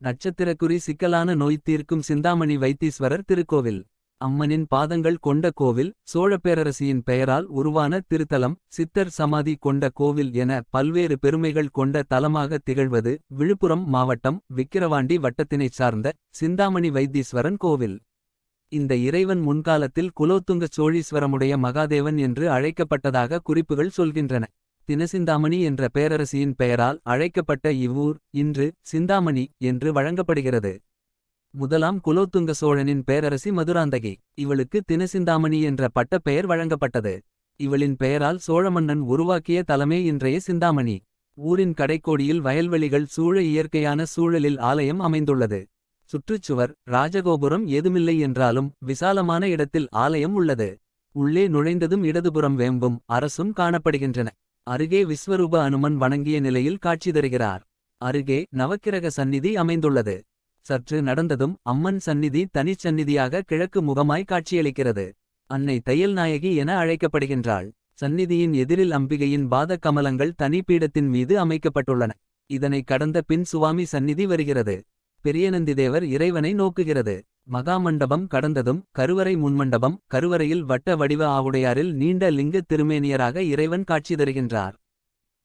நட்சத்திரக்குறி சிக்கலான நோய் தீர்க்கும் சிந்தாமணி வைத்தீஸ்வரர் திருக்கோவில். அம்மனின் பாதங்கள் கொண்ட கோவில் சோழப்பேரரசியின் பெயரால் உருவான திருத்தலம் சித்தர் சமாதி கொண்ட கோவில் என பல்வேறு பெருமைகள் கொண்ட தலமாக திகழ்வது விழுப்புரம் மாவட்டம் விக்கிரவாண்டி வட்டத்தினைச் சார்ந்த சிந்தாமணி வைத்தீஸ்வரன் கோவில். இந்த இறைவன் முன்காலத்தில் குலோத்துங்க சோழீஸ்வரமுடைய மகாதேவன் என்று அழைக்கப்பட்டதாக குறிப்புகள் சொல்கின்றன. தினசிந்தாமணி என்ற பேரரசியின் பெயரால் அழைக்கப்பட்ட இவ்வூர் இன்று சிந்தாமணி என்று வழங்கப்படுகிறது. முதலாம் குலோத்துங்க சோழனின் பேரரசி மதுராந்தகி. இவளுக்கு தினசிந்தாமணி என்ற பட்டப்பெயர் வழங்கப்பட்டது. இவளின் பெயரால் சோழமன்னன் உருவாக்கிய தலமே இன்றைய சிந்தாமணி. ஊரின் கடைக்கோடியில் வயல்வெளிகள் சூழ இயற்கையான சூழலில் ஆலயம் அமைந்துள்ளது. சுற்றுச்சுவர் ராஜகோபுரம் ஏதுமில்லை என்றாலும் விசாலமான இடத்தில் ஆலயம் உள்ளது. உள்ளே நுழைந்ததும் இடதுபுறம் வேம்பும் அரசும் காணப்படுகின்றன. அருகே விஸ்வரூப அனுமன் வணங்கிய நிலையில் காட்சி தருகிறார். அருகே நவக்கிரக சந்நிதி அமைந்துள்ளது. சற்று நடந்ததும் அம்மன் சந்நிதி தனிச்சந்நிதியாக கிழக்கு முகமாய் காட்சியளிக்கிறது. அன்னை தையல் நாயகி என அழைக்கப்படுகின்றாள். சந்நிதியின் எதிரில் அம்பிகையின் பாத கமலங்கள் தனி பீடத்தின் மீது அமைக்கப்பட்டுள்ளன. இதனை கடந்த பின் சுவாமி சந்நிதி வருகிறது. பெரியநந்திதேவர் இறைவனை நோக்குகிறது. மகாமண்டபம் கடந்ததும் கருவறை முன்மண்டபம் கருவறையில் வட்ட வடிவ ஆவுடையாரில் நீண்ட லிங்க திருமேனியராக இறைவன் காட்சி தருகின்றார்.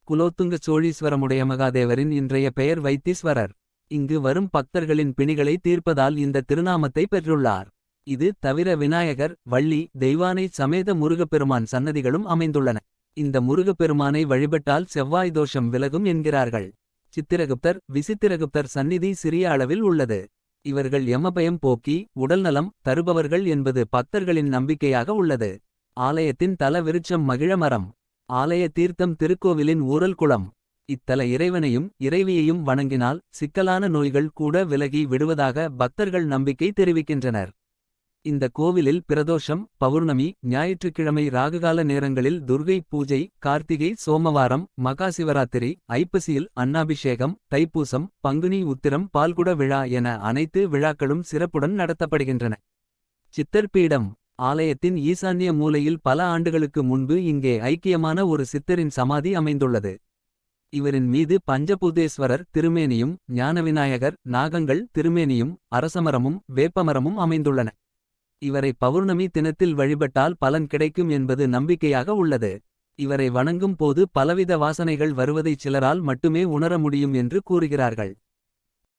குலோத்துங்க சோழீஸ்வரமுடைய மகாதேவரின் இன்றைய பெயர் வைத்தீஸ்வரர். இங்கு வரும் பக்தர்களின் பிணிகளை தீர்ப்பதால் இந்த திருநாமத்தை பெற்றுள்ளார். இது தவிர விநாயகர் வள்ளி தெய்வானை சமேத முருகப்பெருமான் சன்னதிகளும் அமைந்துள்ளன. இந்த முருகப்பெருமானை வழிபட்டால் செவ்வாய் தோஷம் விலகும் என்கிறார்கள். சித்திரகுப்தர் விசித்திரகுப்தர் சந்நிதி சிறிய அளவில் உள்ளது. இவர்கள் எமபயம் போக்கி உடல்நலம் தருபவர்கள் என்பது பக்தர்களின் நம்பிக்கையாக உள்ளது. ஆலயத்தின் தல விருட்சம் மகிழமரம். ஆலய தீர்த்தம் திருக்கோவிலின் ஊரல் குளம். இத்தல இறைவனையும் இறைவியையும் வணங்கினால் சிக்கலான நோய்கள் கூட விலகி விடுவதாக பக்தர்கள் நம்பிக்கை தெரிவிக்கின்றனர். இந்த கோவிலில் பிரதோஷம் பௌர்ணமி ஞாயிற்றுக்கிழமை ராகுகால நேரங்களில் துர்கை பூஜை கார்த்திகை சோமவாரம் மகாசிவராத்திரி ஐப்பசியில் அன்னாபிஷேகம் தைப்பூசம் பங்குனி உத்திரம் பால்குட விழா என அனைத்து விழாக்களும் சிறப்புடன் நடத்தப்படுகின்றன. சித்தர்பீடம் ஆலயத்தின் ஈசான்ய மூலையில் பல ஆண்டுகளுக்கு முன்பு இங்கே ஐக்கியமான ஒரு சித்தரின் சமாதி அமைந்துள்ளது. இவரின் மீது பஞ்சபூதேஸ்வரர் திருமேனியும் ஞானவிநாயகர் நாகங்கள் திருமேனியும் அரசமரமும் வேப்பமரமும் அமைந்துள்ளன. இவரை பௌர்ணமி தினத்தில் வழிபட்டால் பலன் கிடைக்கும் என்பது நம்பிக்கையாக உள்ளது. இவரை வணங்கும் போது பலவித வாசனைகள் வருவதைச் சிலரால் மட்டுமே உணர முடியும் என்று கூறுகிறார்கள்.